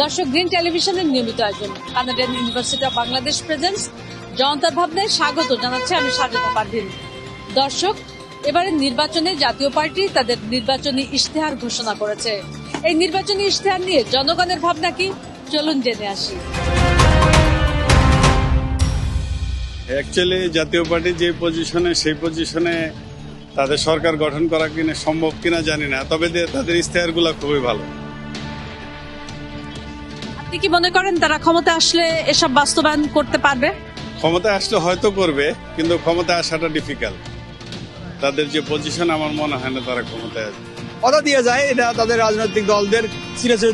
দর্শক গ্রিন টেলিভিশনের নিয়মিত আয়োজন। Canadian university of Bangladesh presence জনতার ভাবনায় স্বাগত জানাচ্ছে আমি স্বাগত পারভিন দর্শক, এবারে নির্বাচনে জাতীয় পার্টি তাদের নির্বাচনী ইশতেহার ঘোষণা করেছে। এই নির্বাচনী ইশতেহার নিয়ে জনগণের ভাবনা কি? চলুন জেনে আসি। অ্যাকচুয়ালি জাতীয় পার্টি যে পজিশনে সেই পজিশনে তাদের সরকার গঠন করা কিনা সম্ভব কিনা জানি না তবে তাদের ইশতেহারগুলো খুবই ভালো। আপনি কি মনে করেন তারা ক্ষমতা আসলে এসব বাস্তবায়ন করতে পারবে? ক্ষমতায় আসলে হয়তো করবে কিন্তু ক্ষমতায় আসাটা ডিফিকাল্ট তাদের যে পজিশন আমার মনে হয় না তারা ক্ষমতায় আসবে। কথা দিয়ে যায় এটা তাদের রাজনৈতিক দলদের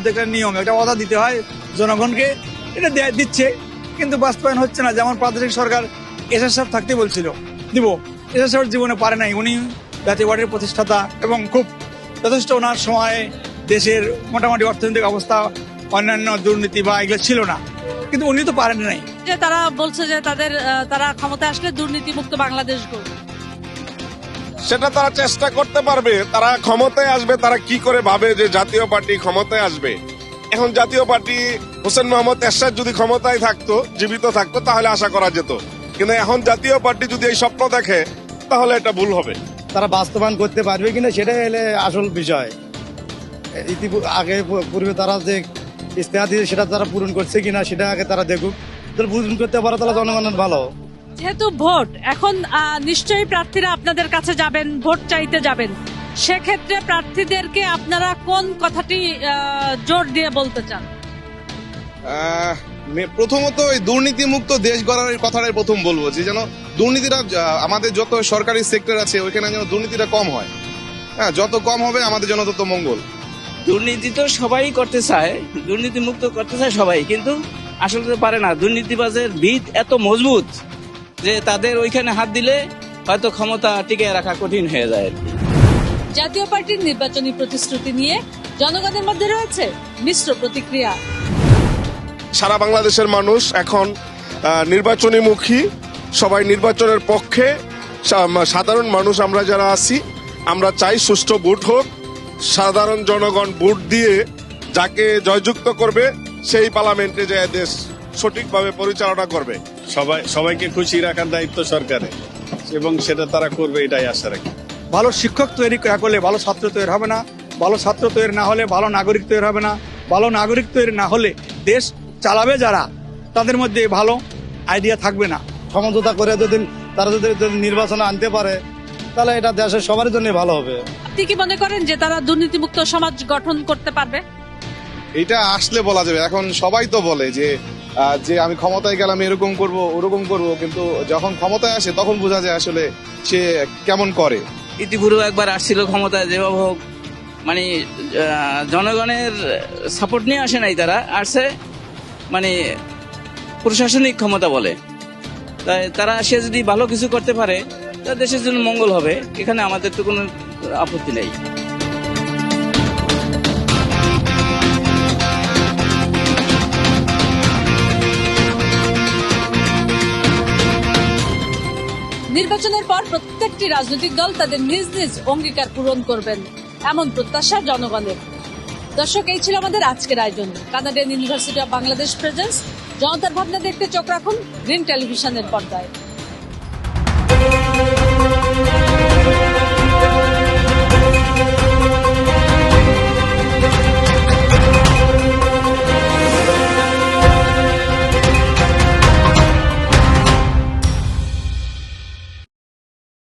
একটা নিয়ম। একটা কথা দিতে হয় জনগণকে এটা দেয়া- দিচ্ছে কিন্তু বাস্তবায়ন হচ্ছে না। যেমন প্রাদেশিক সরকার এসএস সাহেব থাকতে বলছিল দিব। এসএস জীবনে পারে নাই। উনি জাতীয় পার্টির প্রতিষ্ঠাতা এবং খুব যথেষ্ট ওনার সময়ে দেশের মোটামুটি অর্থনৈতিক অবস্থা অন্যান্য দুর্নীতি বা এগুলো ছিল না। কিন্তু উনি তো পারেন নাই। যে তারা বলছে যে তাদের তারা ক্ষমতা আসলে দুর্নীতি মুক্ত বাংলাদেশ গড়বে সেটা তারা চেষ্টা করতে পারবে তারা ক্ষমতায় আসবে তারা কি করে ভাবে যে জাতীয় পার্টি ক্ষমতায় আসবে? এখন জাতীয় পার্টি হোসেন মোহাম্মদ এরশাদ যদি ক্ষমতায় থাকতো জীবিত থাকতো তাহলে আশা করা যেত। কিন্তু এখন জাতীয় পার্টি যদি এই স্বপ্ন দেখে তাহলে এটা ভুল হবে। তারা বাস্তবায়ন করতে পারবে কিনা সেটাই হলে আসল বিষয়। ইতিপূর্বে আগে পূর্বে তারা যে ইস্তেহার দিয়েছে সেটা তারা পূরণ করছে কিনা সেটা আগে তারা দেখুক। যদি পূরণ করতে পারে তাহলে জনগণের ভালো। যেহেতু ভোট এখন নিশ্চয়ই প্রার্থীরা আপনাদের কাছে যাবেন ভোট চাইতে যাবেন। সেক্ষেত্রে প্রার্থীদেরকে আপনারা কোন কথাটি জোর দিয়ে বলতে চান? প্রথমত ওই দুর্নীতিমুক্ত দেশ গড়ার কথাটাই প্রথম বলব যে যেন দুর্নীতিটা আমাদের যত সরকারি সেক্টর আছে ওইখানে যেন দুর্নীতিটা কম হয়। হ্যাঁ যত কম হবে আমাদের জন্য তত মঙ্গল। দুর্নীতি তো সবাই করতে চায় দুর্নীতি মুক্ত করতে চায় সবাই কিন্তু আসলে তো পারে না। দুর্নীতিবাজের ভিত এত মজবুত যে তাদের ওইখানে হাত দিলে হয়তো ক্ষমতা টিকে রাখা কঠিন হয়ে যায় জাতীয় পার্টির নির্বাচনী প্রতিশ্রুতি নিয়ে জনগণের মধ্যে রয়েছে মিশ্র প্রতিক্রিয়া। সারা বাংলাদেশের মানুষ এখন নির্বাচনীমুখী সবাই নির্বাচনের পক্ষে সাধারণ মানুষ আমরা যারা আছি আমরা চাই সুষ্ঠু ভোট হোক সাধারণ জনগণ ভোট দিয়ে যাকে জয়যুক্ত করবে সেই পার্লামেন্টে যে দেশ সঠিকভাবে পরিচালনা করবে। সবাই সবাইকে খুশি রাখার দায়িত্ব সরকারের এবং সেটা তারা করবে এটাই আশা রাখি। ভালো শিক্ষক তৈরি না করলে ভালো ছাত্র তৈরি হবে না ভালো ছাত্র তৈরি না হলে ভালো নাগরিক তৈরি হবে না ভালো নাগরিক তৈরি না হলে দেশ চালাবে যারা তাদের মধ্যে ভালো আইডিয়া থাকবে না। সমঝোতা করে যদি তারা যদি যদি নির্বাচনে আনতে পারে তাহলে এটা দেশের সবার জন্য ভালো হবে। আপনি কি মনে করেন যে তারা দুর্নীতিমুক্ত সমাজ গঠন করতে পারবে? এটা আসলে বলা যাবে। এখন সবাই তো বলে যে যে আমি ক্ষমতায় গেলাম এরকম করব ওরকম করব কিন্তু যখন ক্ষমতায় আসে তখন বোঝা যায় আসলে সে কেমন করে। ইতিপূর্বে একবার আসছিল ক্ষমতায় যেভাবে হোক মানে জনগণের সাপোর্ট নিয়ে আসে নাই তারা আসছে মানে প্রশাসনিক ক্ষমতা বলে। তাই তারা, সে যদি ভালো কিছু করতে পারে তা দেশের জন্য মঙ্গল হবে। এখানে আমাদের তো কোনো আপত্তি নেই। নির্বাচনের পর প্রত্যেকটি রাজনৈতিক দল তাদের নিজ নিজ অঙ্গীকার পূরণ করবেন। এমন প্রত্যাশা জনগণের। দর্শক, এই ছিল আমাদের আজকের আয়োজন। Canadian university of Bangladesh presence জনতার ভাবনা দেখতে চোখ রাখুন গ্রিন টেলিভিশনের পর্দায়।